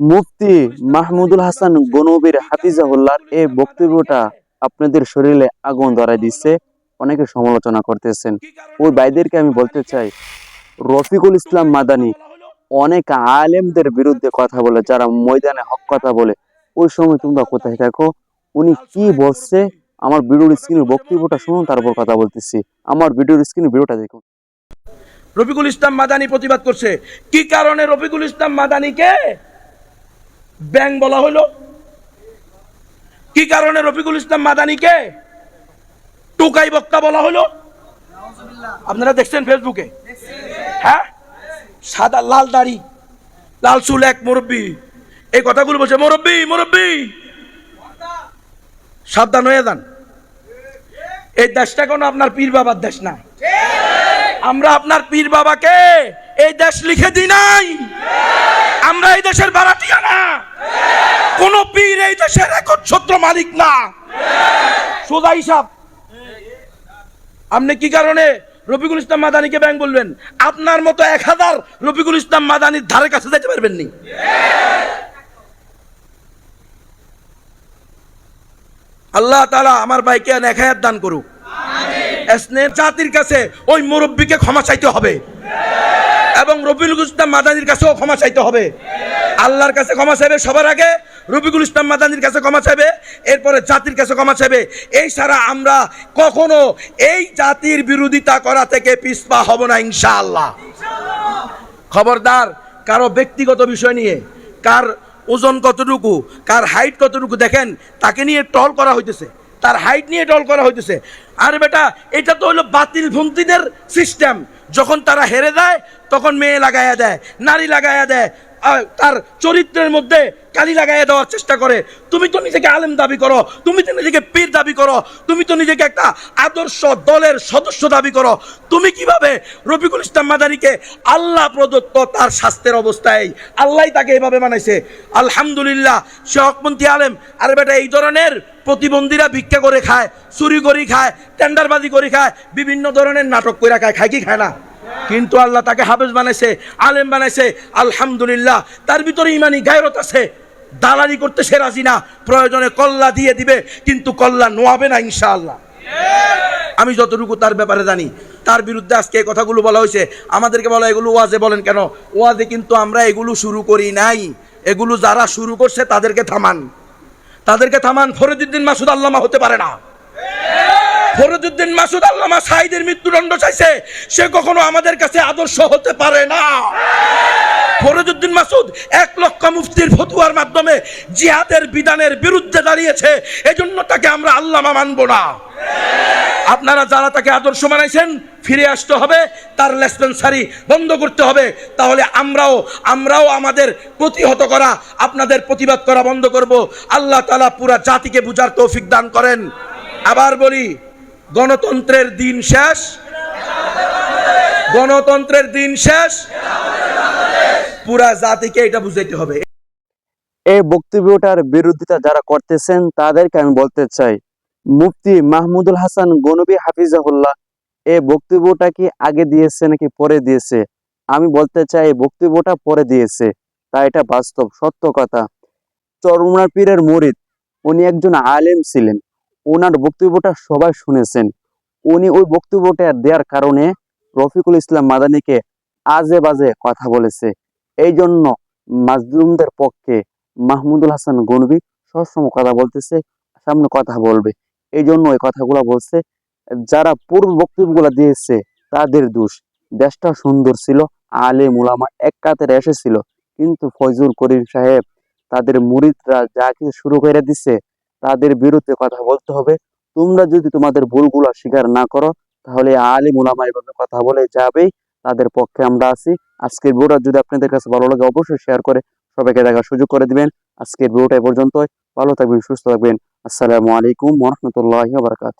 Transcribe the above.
মুফতি মাহমুদুল হাসান গনবির হাফিজাহুল্লাহর এই বক্তব্যটা আপনাদের শরীরে আগুন ধরাই দিচ্ছে, অনেকে সমালোচনা করতেছেন। ওই ভাইদেরকে আমি বলতে চাই, রফিকুল ইসলাম মাদানি অনেক আলেমদের বিরুদ্ধে কথা বলে, যারা ময়দানে হক কথা বলে, ওই সময় তোমরা কোথায় থাকো? উনি কি বলছে? আমার ভিডিওর স্ক্রিনে বক্তব্যটা শুনুন, তারপর কথা বলতেছি। আমার ভিডিওর স্ক্রিনে ভিডিওটা দেখুন। রফিকুল ইসলাম মাদানি প্রতিবাদ করছে। কি কারণে রফিকুল ইসলাম মাদানিকে ব্যাং বলা হলো। কি কারণে রফিকুল ইসলাম মাদানিকে টুকাই বক্তা বলা হলো? আপনারা দেখছেন ফেসবুকে? হ্যাঁ? সাদা লাল দাড়ি, লাল চুল এক মুরব্বী। এই কথাগুলো বলছে, মুরব্বী মুরব্বী! সাবধান হয়ে যান। এই দেশটা কোনো আপনার পীর বাবার দেশ না। আমরা আপনার পীর বাবাকে এই দেশ লিখে দিই নাই। আমরা এই দেশের বারাটিয়া না। একচ্ছত্র মালিক না। সোজা হিসাব। আপনি কি কারণে রফিকুল ইসলাম মাদানিকে ব্যাংক বলবেন? আপনার মতো এক হাজার রফিকুল ইসলাম মাদানির ধারে কাছে যেতে পারবেন নি আল্লাহ তালা আমার ভাইকে এক হাজার দান করুক। জাতির কাছে ওই মুরব্বীকে ক্ষমা চাইতে হবে। এবং রবিউল ইসলাম মাদানির কাছেও ক্ষমা চাইতে হবে। আল্লাহর কাছে ক্ষমা চাইবে সবার আগে রবিকুল ইসলাম মাদানির কাছে ক্ষমা চাইবে, এরপরে জাতির কাছে ক্ষমা চাইবে। এই ছাড়া আমরা কখনো এই জাতির বিরোধিতা করা থেকে পিছপা হব না, ইনশাআল্লাহ। খবরদার, কারও ব্যক্তিগত বিষয় নিয়ে, কার ওজন কতটুকু, কার হাইট কতটুকু দেখেন, তাকে নিয়ে টল করা হইতেছে। তার হাইট নিয়ে ডল করা হইতেছে। আর বেটা, এটা তো হলো বাতিল ভন্তিদের সিস্টেম যখন তারা হেরে দেয় তখন মেয়ে লাগাইয়া দেয়, নারী লাগাইয়া দেয়। তার চরিত্রের মধ্যে কালি লাগাইয়া দেওয়ার চেষ্টা করে। তুমি তো নিজেকে আলেম দাবি করো, তুমি তো নিজেকে পীর দাবি করো, তুমি তো নিজেকে একটা আদর্শ দলের সদস্য দাবি করো। তুমি কীভাবে রফিকুল ইসলাম মাদারিকে আল্লাহ প্রদত্ত তার স্বাস্থ্যের অবস্থায় আল্লাহ তাকে এভাবে বানাইছে আলহামদুলিল্লাহ, সে হকমন্ত্রী আলেম। আর বেটা, এই ধরনের প্রতিবন্ধীরা ভিক্ষা করে খায়, চুরি করি খায়, টেন্ডারবাজি করে খায়, বিভিন্ন ধরনের নাটক করে খায় খায় কি খায় না? কিন্তু আল্লাহ তাকে হাফেজ বানাইছে, আলেম বানাইছে, আলহামদুলিল্লাহ। তার ভিতরে ইমানি গায়রত আছে। দালালি করতে সে রাজি না, প্রয়োজনে কল্লা দিয়ে দিবে, কিন্তু কল্লা নোয়াবে না ইনশাআল্লাহ। আমি যতটুকু তার ব্যাপারে জানি, তার বিরুদ্ধে আজকে এই কথাগুলো বলা হয়েছে। আমাদেরকে বলা এগুলো ওয়াজে বলেন কেন? ওয়াজে কিন্তু আমরা এগুলো শুরু করি নাই। এগুলো যারা শুরু করছে তাদেরকে থামান। তাদেরকে থামান ফরিদুদ্দিন মাসুদ আল্লামা হতে পারে না। ফরিদুদ্দিন মাসুদ আল্লামা সাইদের মৃত্যুদণ্ড চাইছে, সে কখনো আমাদের কাছে আদর্শ হতে পারে না। ফরিদুদ্দিন মাসুদ এক লক্ষ মুফতির ফতুয়ার মাধ্যমে জিহাদের বিধানের বিরুদ্ধে দাঁড়িয়েছে, এজন্য তাকে আমরা আল্লামা মানব না। আপনারা যারা তাকে আদর্শ মানাইছেন, ফিরে আসতে হবে, তার লেসপেন্সারি বন্ধ করতে হবে। তাহলে আমরাও আমরাও আমাদের প্রতিহত করা, আপনাদের প্রতিবাদ করা বন্ধ করব। আল্লাহ তালা পুরা জাতিকে বুঝার তৌফিক দান করেন। আবার বলি গণতন্ত্রের দিন শেষ। গণতন্ত্রের দিন শেষ। পুরা জাতিকে এটা বুঝাইতে হবে। এই বক্তব্যটার বিরোধিতা যারা করতেছেন, তাদেরকে আমি বলতে চাই, মুফতি মাহমুদুল হাসান গনবী হাফিজাহুল্লাহ, এই বক্তব্যটা কি আগে দিয়েছে নাকি পরে দিয়েছে? আমি বলতে চাই, এই বক্তব্যটা পরে দিয়েছে তা এটা বাস্তব, সত্য কথা। চরমনার পীরের মরিদ, উনি একজন আলেম ছিলেন। ওনার বক্তব্যটা সবাই শুনেছেন। উনি ওই বক্তব্যটা দেওয়ার কারণে রফিকুল ইসলাম মাদানিকে আজে বাজে কথা বলেছে। এই জন্য মাজলুমদের পক্ষে মাহমুদুল হাসান গনবী সবসময় কথা বলতেছে, সামনে কথা বলবে। এই জন্য এই কথাগুলো বলছে। যারা পূর্ব বক্তব্যগুলো দিয়েছে, তাদের দোষ। দেশটা সুন্দর ছিল আলে মুলামা এক কাতারে এসেছিল। কিন্তু ফয়জুল করিম সাহেব তাদের মুরিদরা যা কিছু শুরু করে দিছে তাদের বিরুদ্ধে কথা বলতে হবে। তোমরা যদি তোমাদের ভুলগুলো স্বীকার না করো, তাহলে আলী মুলামা এভাবে কথা বলে যাবেই। তাদের পক্ষে আমরা আছি। আজকের ভিডিওটা যদি আপনাদের কাছে ভালো লাগে, অবশ্যই শেয়ার করে সবাইকে দেখার সুযোগ করে দিবেন। আজকের ভিডিওটা এ পর্যন্তই। ভালো থাকবেন, সুস্থ থাকবেন। আসসালামু আলাইকুম রহমতুল্লাহ বারকাত